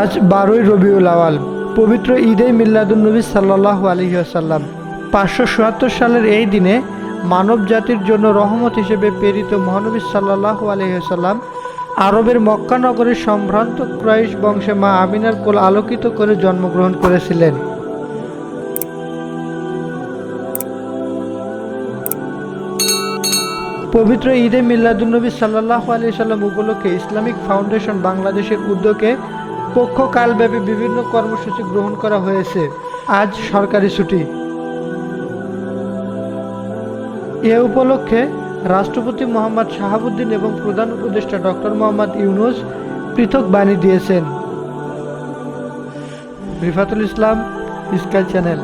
আজ বারোই রবিউল আওয়াল, পবিত্র ঈদে মিল্লাদুন্নবী সাল্লাহ আলহিহাসাল্লাম পাঁচশো চুয়াত্তর সালের এই দিনে মানব জাতির জন্য রহমত হিসেবে প্রেরিত মহানবী সাল্লাহ আলহিহাসাল্লাম আরবের মক্কা নগরের সম্ভ্রান্ত ক্রাইশ বংশে মা আমিনার কোল আলোকিত করে জন্মগ্রহণ করেছিলেন। পবিত্র ঈদে মিল্লাদুন্নবী সাল্লাহ আলি সাল্লাম উপলক্ষে ইসলামিক ফাউন্ডেশন বাংলাদেশের উদ্যোগে পক্ষকালব্যাপী বিভিন্ন কর্মসূচি গ্রহণ করা হয়েছে। আজ সরকারি ছুটি। এ উপলক্ষে রাষ্ট্রপতি মোহাম্মদ শাহাবুদ্দিন এবং প্রধান উপদেষ্টা ডক্টর মোহাম্মদ ইউনুস পৃথক বাণী দিয়েছেন। Rifatul Islam, sky channel.